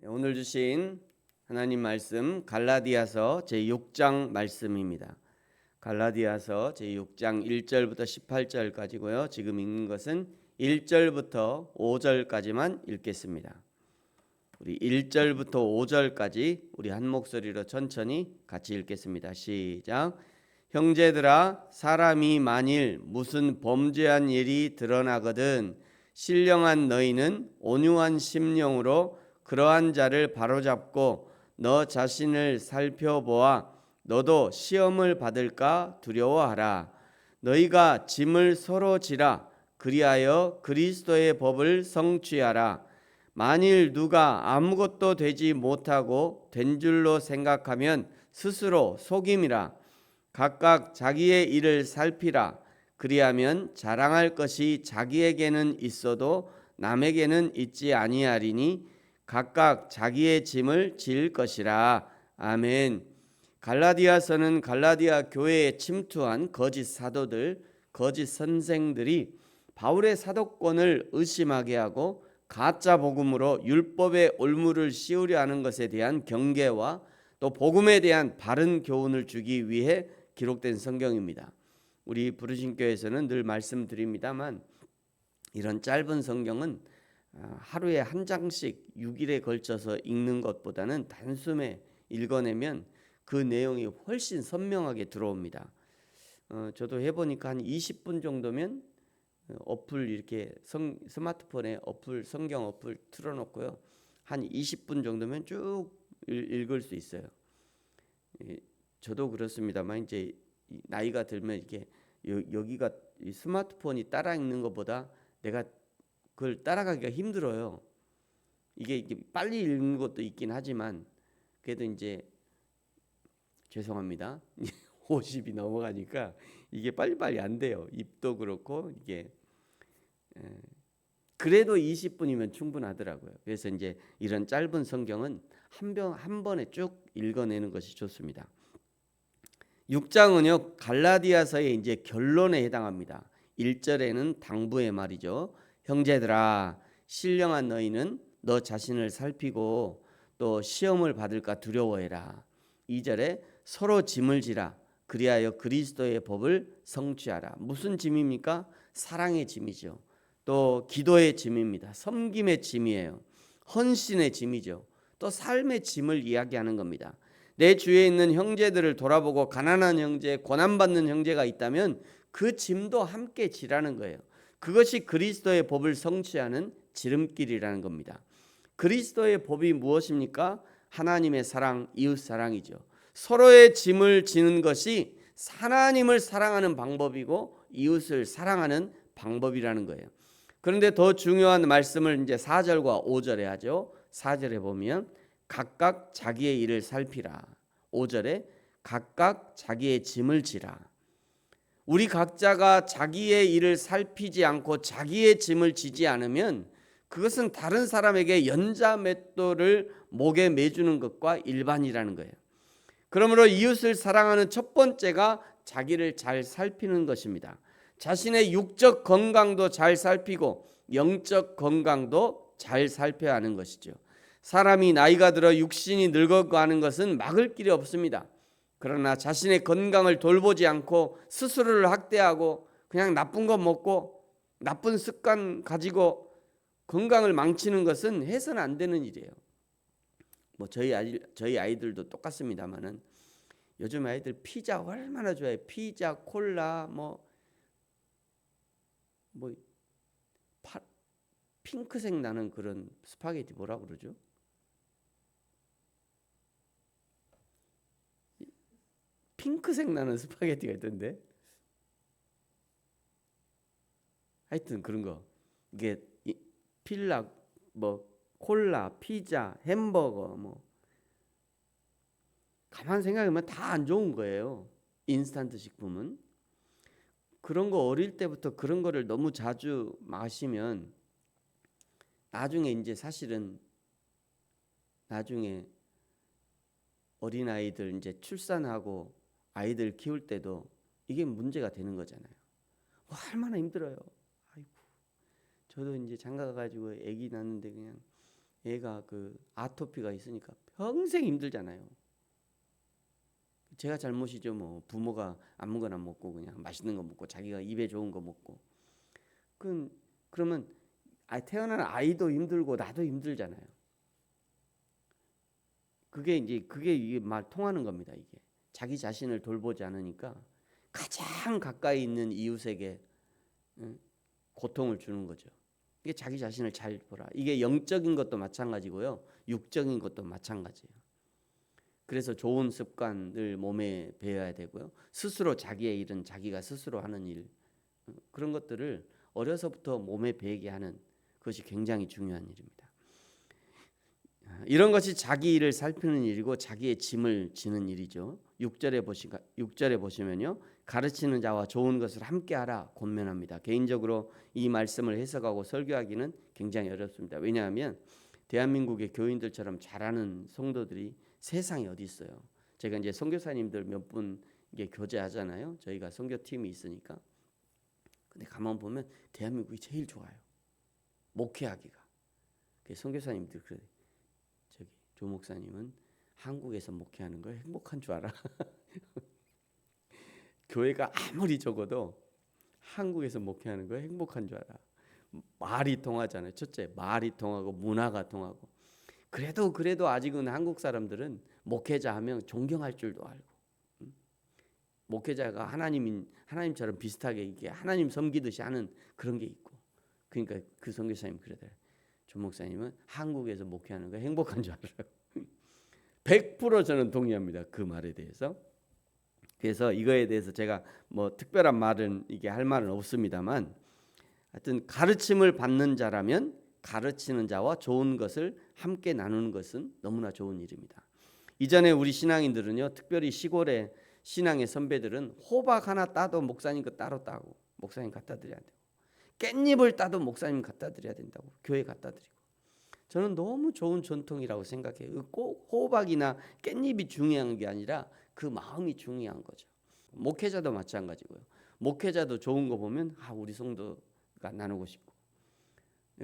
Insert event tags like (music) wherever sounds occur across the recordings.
네, 오늘 주신 하나님 말씀 갈라디아서 제6장 말씀입니다. 갈라디아서 제6장 1절부터 18절까지고요. 지금 읽는 것은 1절부터 5절까지만 읽겠습니다. 우리 1절부터 5절까지 우리 한 목소리로 천천히 같이 읽겠습니다. 시작. 형제들아 사람이 만일 무슨 범죄한 일이 드러나거든 신령한 너희는 온유한 심령으로 그러한 자를 바로잡고 너 자신을 살펴보아 너도 시험을 받을까 두려워하라. 너희가 짐을 서로 지라. 그리하여 그리스도의 법을 성취하라. 만일 누가 아무것도 되지 못하고 된 줄로 생각하면 스스로 속임이라. 각각 자기의 일을 살피라. 그리하면 자랑할 것이 자기에게는 있어도 남에게는 있지 아니하리니 각각 자기의 짐을 질 것이라 아멘. 갈라디아서는 갈라디아 교회에 침투한 거짓 사도들, 거짓 선생들이 바울의 사도권을 의심하게 하고 가짜 복음으로 율법의 올무를 씌우려 하는 것에 대한 경계와 또 복음에 대한 바른 교훈을 주기 위해 기록된 성경입니다. 우리 부르신 교회에서는 늘 말씀드립니다만 이런 짧은 성경은 아, 하루에 한 장씩 6일에 걸쳐서 읽는 것보다는 단숨에 읽어내면 그 내용이 훨씬 선명하게 들어옵니다. 어, 저도 해보니까 한 20분 정도면 어, 어플 이렇게 성, 스마트폰에 어플 성경 어플 틀어놓고요. 한 20분 정도면 쭉 읽 을 수 있어요. 예, 저도 그렇습니다만 이제 나이가 들면 이게 여 기가 스마트폰이 따라 읽는 것보다 내가 그걸 따라가기가 힘들어요. 이게, 빨리 읽는 것도 있긴 하지만 그래도 이제 죄송합니다. (laughs) 50이 넘어가니까 이게 빨리빨리 안 돼요. 입도 그렇고 이게 에, 그래도 20분이면 충분하더라고요. 그래서 이제 이런 짧은 성경은 한, 한 번에 쭉 읽어내는 것이 좋습니다. 6장은요 갈라디아서의 이제 결론에 해당합니다. 1절에는 당부의 말이죠. 형제들아 신령한 너희는 너 자신을 살피고 또 시험을 받을까 두려워해라. 2절에 서로 짐을 지라 그리하여 그리스도의 법을 성취하라. 무슨 짐입니까? 사랑의 짐이죠. 또 기도의 짐입니다. 섬김의 짐이에요. 헌신의 짐이죠. 또 삶의 짐을 이야기하는 겁니다. 내 주위에 있는 형제들을 돌아보고 가난한 형제, 고난받는 형제가 있다면 그 짐도 함께 지라는 거예요. 그것이 그리스도의 법을 성취하는 지름길이라는 겁니다. 그리스도의 법이 무엇입니까? 하나님의 사랑, 이웃 사랑이죠. 서로의 짐을 지는 것이 하나님을 사랑하는 방법이고 이웃을 사랑하는 방법이라는 거예요. 그런데 더 중요한 말씀을 이제 4절과 5절에 하죠. 4절에 보면 각각 자기의 일을 살피라. 5절에 각각 자기의 짐을 지라. 우리 각자가 자기의 일을 살피지 않고 자기의 짐을 지지 않으면 그것은 다른 사람에게 연자 맷돌을 목에 매주는 것과 일반이라는 거예요. 그러므로 이웃을 사랑하는 첫 번째가 자기를 잘 살피는 것입니다. 자신의 육적 건강도 잘 살피고 영적 건강도 잘 살펴야 하는 것이죠. 사람이 나이가 들어 육신이 늙어가는 것은 막을 길이 없습니다. 그러나 자신의 건강을 돌보지 않고 스스로를 학대하고 그냥 나쁜 거 먹고 나쁜 습관 가지고 건강을 망치는 것은 해서는 안 되는 일이에요. 뭐 저희 아이 저희 아이들도 똑같습니다만은 요즘 아이들 피자 얼마나 좋아해. 피자, 콜라 뭐뭐 뭐 핑크색 나는 그런 스파게티 뭐라 그러죠? 핑크색 나는 스파게티가 있던데. 하여튼 그런 거. 이게 필라 뭐 콜라, 피자, 햄버거 뭐 가만 생각하면 다 안 좋은 거예요. 인스턴트 식품은 그런 거 어릴 때부터 그런 거를 너무 자주 마시면 나중에 이제 사실은 나중에 어린 아이들 이제 출산하고 아이들 키울 때도 이게 문제가 되는 거잖아요. 와, 얼마나 힘들어요. 아이고, 저도 이제 장가 가지고 아기 낳는데 그냥 애가 그 아토피가 있으니까 평생 힘들잖아요. 제가 잘못이죠 뭐 부모가 아무거나 먹고 그냥 맛있는 거 먹고 자기가 입에 좋은 거 먹고 그 그러면 아 태어난 아이도 힘들고 나도 힘들잖아요. 그게 이제 그게 이게 말 통하는 겁니다 이게 자기 자신을 돌보지 않으니까 가장 가까이 있는 이웃에게 응, 고통을 주는 거죠. 이게 자기 자신을 잘 보라. 이게 영적인 것도 마찬가지고요. 육적인 것도 마찬가지예요. 그래서 좋은 습관을 몸에 배워야 되고요. 스스로 자기의 일은 자기가 스스로 하는 일 어, 그런 것들을 어려서부터 몸에 배게 하는 것이 굉장히 중요한 일입니다. 아, 이런 것이 자기 일을 살피는 일이고 자기의 짐을 지는 일이죠. 6절에 보시가 6절에 보시면요. 가르치는 자와 좋은 것을 함께 하라 권면합니다. 개인적으로 이 말씀을 해석하고 설교하기는 굉장히 어렵습니다. 왜냐하면 대한민국의 교인들처럼 잘하는 성도들이 세상에 어디 있어요? 제가 이제 선교사님들 몇 분 이게 교제하잖아요. 저희가 선교팀이 있으니까. 근데 가만 보면 대한민국이 제일 좋아요. 목회하기가. 그 선교사님들 그래. 저기 조 목사님은 한국에서 목회하는 걸 행복한 줄 알아. (laughs) 교회가 아무리 적어도 한국에서 목회하는 거 행복한 줄 알아. 말이 통하잖아요. 첫째, 말이 통하고 문화가 통하고. 그래도 그래도 아직은 한국 사람들은 목회자 하면 존경할 줄도 알고. 음? 목회자가 하나님인 하나님처럼 비슷하게 이게 하나님 섬기듯이 하는 그런 게 있고. 그러니까 그 선교사님 그러더래. 조 목사님은 한국에서 목회하는 거 행복한 줄 알아요. (laughs) 100% 저는 동의합니다. 그 말에 대해서. 그래서 이거에 대해서 제가 뭐 특별한 말은 이게 할 말은 없습니다만 하여튼 가르침을 받는 자라면 가르치는 자와 좋은 것을 함께 나누는 것은 너무나 좋은 일입니다. 이전에 우리 신앙인들은요, 특별히 시골의 신앙의 선배들은 호박 하나 따도 목사님 거 따로 따고 목사님 갖다 드려야 되고 깻잎을 따도 목사님 갖다 드려야 된다고 교회 갖다 드리고 저는 너무 좋은 전통이라고 생각해요. 꼭 호박이나 깻잎이 중요한 게 아니라 그 마음이 중요한 거죠. 목회자도 마찬가지고요. 목회자도 좋은 거 보면 아 우리 성도가 나누고 싶고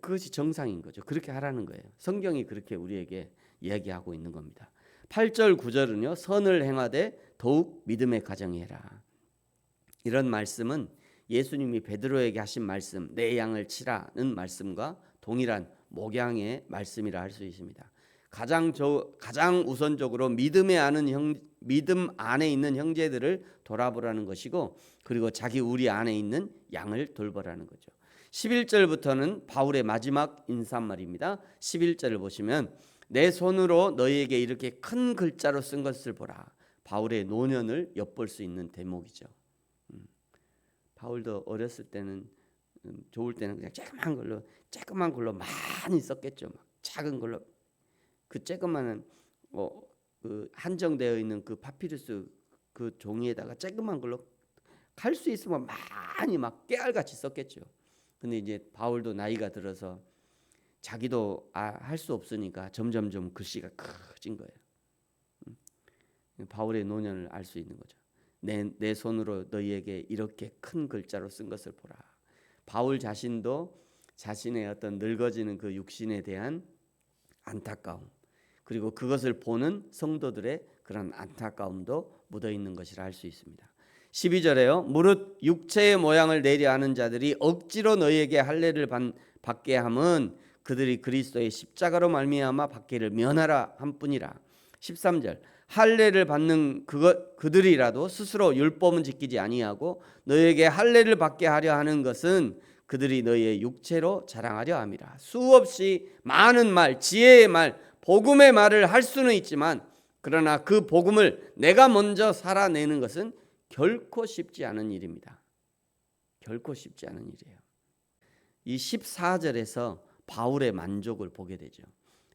그것이 정상인 거죠. 그렇게 하라는 거예요. 성경이 그렇게 우리에게 이야기하고 있는 겁니다. 8절 9절은요. 선을 행하되 더욱 믿음의 가정이 해라. 이런 말씀은 예수님이 베드로에게 하신 말씀 내 양을 치라는 말씀과 동일한 목양의 말씀이라 할 수 있습니다. 가장 저 가장 우선적으로 믿음에 아는 형 믿음 안에 있는 형제들을 돌아보라는 것이고 그리고 자기 우리 안에 있는 양을 돌보라는 거죠. 11절부터는 바울의 마지막 인사말입니다. 11절을 보시면 내 손으로 너희에게 이렇게 큰 글자로 쓴 것을 보라. 바울의 노년을 엿볼 수 있는 대목이죠. 음. 바울도 어렸을 때는 음, 좋을 때는 그냥 조그만 걸로 조그만 걸로 많이 썼겠죠. 막 작은 걸로 그 조그만한 어, 그 한정되어 있는 그 파피루스 그 종이에다가 조그만 걸로 갈 수 있으면 많이 막 깨알같이 썼겠죠. 근데 이제 바울도 나이가 들어서 자기도 아, 할 수 없으니까 점점 점 글씨가 커진 거예요. 음. 바울의 노년을 알 수 있는 거죠. 내, 내 손으로 너희에게 이렇게 큰 글자로 쓴 것을 보라. 바울 자신도 자신의 어떤 늙어지는 그 육신에 대한 안타까움 그리고 그것을 보는 성도들의 그런 안타까움도 묻어 있는 것이라 할 수 있습니다. 12절에요. 무릇 육체의 모양을 내려 하는 자들이 억지로 너희에게 할례를 받게 함은 그들이 그리스도의 십자가로 말미암아 받기를 면하라 함뿐이라. 13절 할례를 받는 그것 그들이라도 스스로 율법은 지키지 아니하고 너희에게 할례를 받게 하려 하는 것은 그들이 너희의 육체로 자랑하려 함이라. 수없이 많은 말, 지혜의 말, 복음의 말을 할 수는 있지만 그러나 그 복음을 내가 먼저 살아내는 것은 결코 쉽지 않은 일입니다. 결코 쉽지 않은 일이에요. 이 14절에서 바울의 만족을 보게 되죠.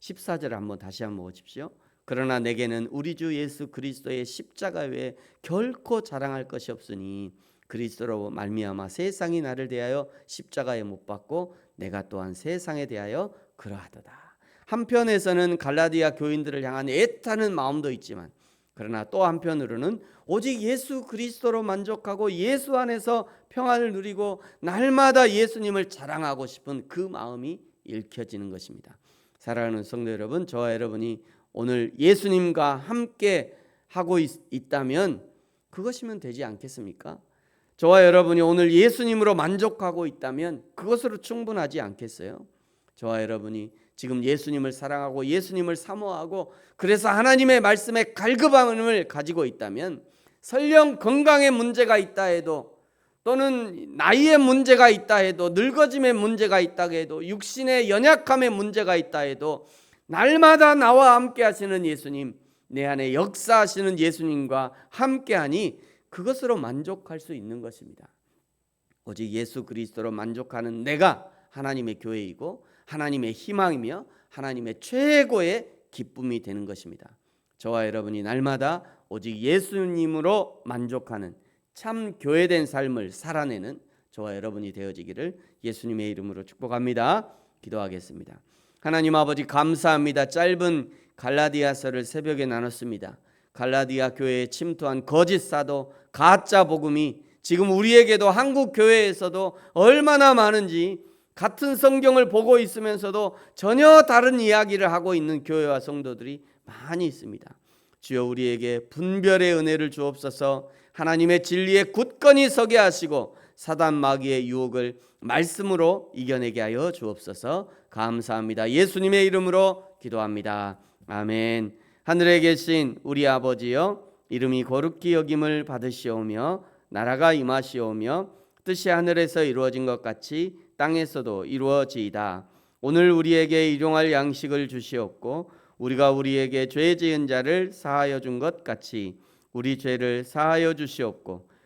14절 한번 다시 한번 보십시오. 그러나 내게는 우리 주 예수 그리스도의 십자가 외에 결코 자랑할 것이 없으니 그리스도로 말미암아 세상이 나를 대하여 십자가에 못 박고 내가 또한 세상에 대하여 그러하도다. 한편에서는 갈라디아 교인들을 향한 애타는 마음도 있지만 그러나 또 한편으로는 오직 예수 그리스도로 만족하고 예수 안에서 평안을 누리고 날마다 예수님을 자랑하고 싶은 그 마음이 읽혀지는 것입니다. 사랑하는 성도 여러분, 저와 여러분이 오늘 예수님과 함께 하고 있, 있다면 그것이면 되지 않겠습니까? 저와 여러분이 오늘 예수님으로 만족하고 있다면 그것으로 충분하지 않겠어요? 저와 여러분이 지금 예수님을 사랑하고 예수님을 사모하고 그래서 하나님의 말씀에 갈급함을 가지고 있다면 설령 건강에 문제가 있다 해도 또는 나이에 문제가 있다 해도 늙어짐에 문제가 있다 해도 육신의 연약함에 문제가 있다 해도 날마다 나와 함께 하시는 예수님 내 안에 역사하시는 예수님과 함께 하니 그것으로 만족할 수 있는 것입니다. 오직 예수 그리스도로 만족하는 내가 하나님의 교회이고 하나님의 희망이며 하나님의 최고의 기쁨이 되는 것입니다. 저와 여러분이 날마다 오직 예수님으로 만족하는 참 교회된 삶을 살아내는 저와 여러분이 되어지기를 예수님의 이름으로 축복합니다. 기도하겠습니다. 하나님 아버지 감사합니다. 짧은 갈라디아서를 새벽에 나눴습니다. 갈라디아 교회에 침투한 거짓 사도 가짜 복음이 지금 우리에게도 한국 교회에서도 얼마나 많은지 같은 성경을 보고 있으면서도 전혀 다른 이야기를 하고 있는 교회와 성도들이 많이 있습니다. 주여 우리에게 분별의 은혜를 주옵소서. 하나님의 진리에 굳건히 서게 하시고 사단 마귀의 유혹을 말씀으로 이겨내게 하여 주옵소서. 감사합니다. 예수님의 이름으로 기도합니다. 아멘. 하늘에 계신 우리 아버지여 이름이 거룩히 여김을 받으시오며 나라가 임하시오며 뜻이 하늘에서 이루어진 것 같이 땅에서도 이루어지이다. 오늘 우리에게 일용할 양식을 주시옵고 우리가 우리에게 죄 지은 자를 사하여 준 것 같이 우리 죄를 사하여 주시옵고